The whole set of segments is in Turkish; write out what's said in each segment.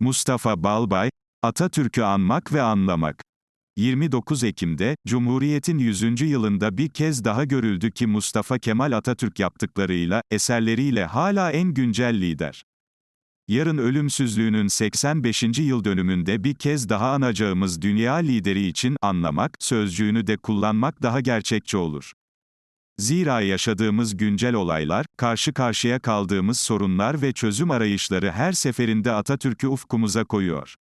Mustafa Balbay, Atatürk'ü anmak ve anlamak. 29 Ekim'de, Cumhuriyet'in 100. yılında bir kez daha görüldü ki Mustafa Kemal Atatürk yaptıklarıyla, eserleriyle hala en güncel lider. Yarın ölümsüzlüğünün 85. yıl dönümünde bir kez daha anacağımız dünya lideri için anlamak sözcüğünü de kullanmak daha gerçekçi olur. Zira yaşadığımız güncel olaylar, karşı karşıya kaldığımız sorunlar ve çözüm arayışları her seferinde Atatürk'ü ufkumuza koyuyor.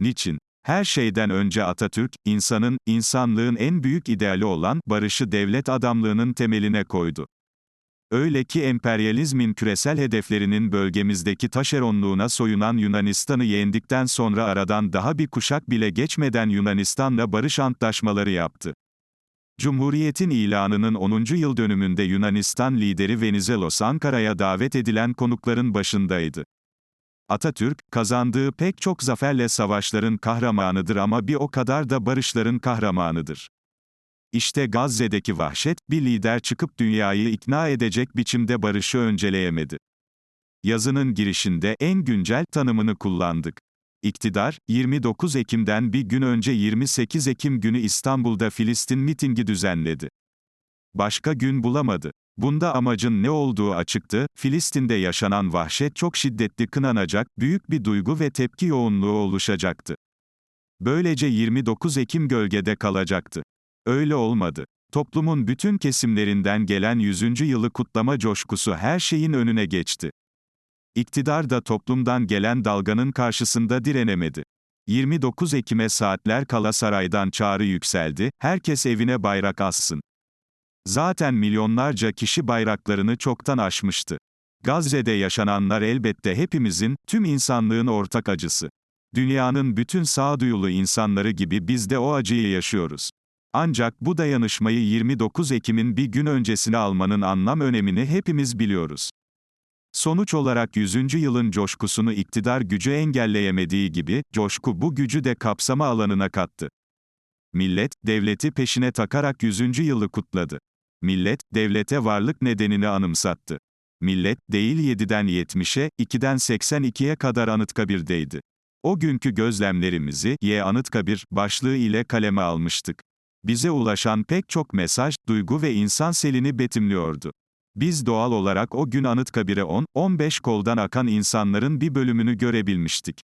Niçin? Her şeyden önce Atatürk, insanın, insanlığın en büyük ideali olan barışı devlet adamlığının temeline koydu. Öyle ki emperyalizmin küresel hedeflerinin bölgemizdeki taşeronluğuna soyunan Yunanistan'ı yendikten sonra aradan daha bir kuşak bile geçmeden Yunanistan'la barış antlaşmaları yaptı. Cumhuriyetin ilanının 10. yıl dönümünde Yunanistan lideri Venizelos Ankara'ya davet edilen konukların başındaydı. Atatürk, kazandığı pek çok zaferle savaşların kahramanıdır ama bir o kadar da barışların kahramanıdır. İşte Gazze'deki vahşet, bir lider çıkıp dünyayı ikna edecek biçimde barışı önceleyemedi. Yazının girişinde en güncel tanımını kullandık. İktidar, 29 Ekim'den bir gün önce 28 Ekim günü İstanbul'da Filistin mitingi düzenledi. Başka gün bulamadı. Bunda amacın ne olduğu açıktı, Filistin'de yaşanan vahşet çok şiddetli kınanacak, büyük bir duygu ve tepki yoğunluğu oluşacaktı. Böylece 29 Ekim gölgede kalacaktı. Öyle olmadı. Toplumun bütün kesimlerinden gelen 100. yılı kutlama coşkusu her şeyin önüne geçti. İktidar da toplumdan gelen dalganın karşısında direnemedi. 29 Ekim'e saatler kala saraydan çağrı yükseldi, herkes evine bayrak assın. Zaten milyonlarca kişi bayraklarını çoktan aşmıştı. Gazze'de yaşananlar elbette hepimizin, tüm insanlığın ortak acısı. Dünyanın bütün sağduyulu insanları gibi biz de o acıyı yaşıyoruz. Ancak bu dayanışmayı 29 Ekim'in bir gün öncesine almanın anlam önemini hepimiz biliyoruz. Sonuç olarak 100. yılın coşkusunu iktidar gücü engelleyemediği gibi, coşku bu gücü de kapsama alanına kattı. Millet, devleti peşine takarak 100. yılı kutladı. Millet, devlete varlık nedenini anımsattı. Millet, değil 7'den 70'e, 2'den 82'ye kadar Anıtkabir'deydi. O günkü gözlemlerimizi, Y Anıtkabir, başlığı ile kaleme almıştık. Bize ulaşan pek çok mesaj, duygu ve insan selini betimliyordu. Biz doğal olarak o gün Anıtkabir'e 10-15 koldan akan insanların bir bölümünü görebilmiştik.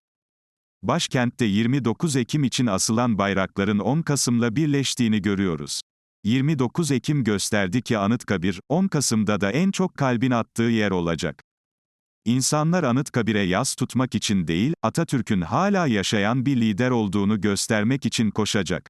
Başkentte 29 Ekim için asılan bayrakların 10 Kasım'la birleştiğini görüyoruz. 29 Ekim gösterdi ki Anıtkabir, 10 Kasım'da da en çok kalbin attığı yer olacak. İnsanlar Anıtkabir'e yas tutmak için değil, Atatürk'ün hala yaşayan bir lider olduğunu göstermek için koşacak.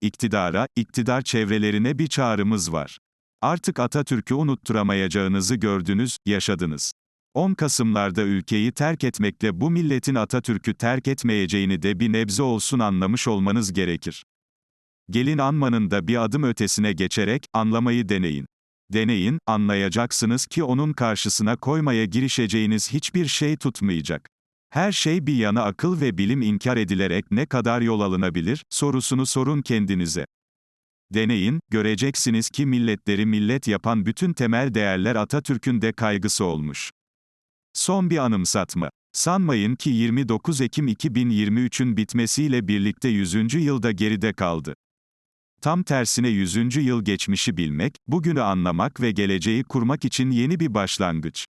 İktidara, iktidar çevrelerine bir çağrımız var. Artık Atatürk'ü unutturamayacağınızı gördünüz, yaşadınız. 10 Kasımlarda ülkeyi terk etmekle bu milletin Atatürk'ü terk etmeyeceğini de bir nebze olsun anlamış olmanız gerekir. Gelin anmanın da bir adım ötesine geçerek, anlamayı deneyin. Deneyin, anlayacaksınız ki onun karşısına koymaya girişeceğiniz hiçbir şey tutmayacak. Her şey bir yana akıl ve bilim inkar edilerek ne kadar yol alınabilir, sorusunu sorun kendinize. Deneyin, göreceksiniz ki milletleri millet yapan bütün temel değerler Atatürk'ün de kaygısı olmuş. Son bir anımsatma. Sanmayın ki 29 Ekim 2023'ün bitmesiyle birlikte 100. yılda geride kaldı. Tam tersine 100. yıl geçmişi bilmek, bugünü anlamak ve geleceği kurmak için yeni bir başlangıç.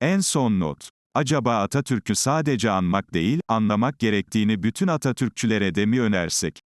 En son not. Acaba Atatürk'ü sadece anmak değil, anlamak gerektiğini bütün Atatürkçülere de mi önersek?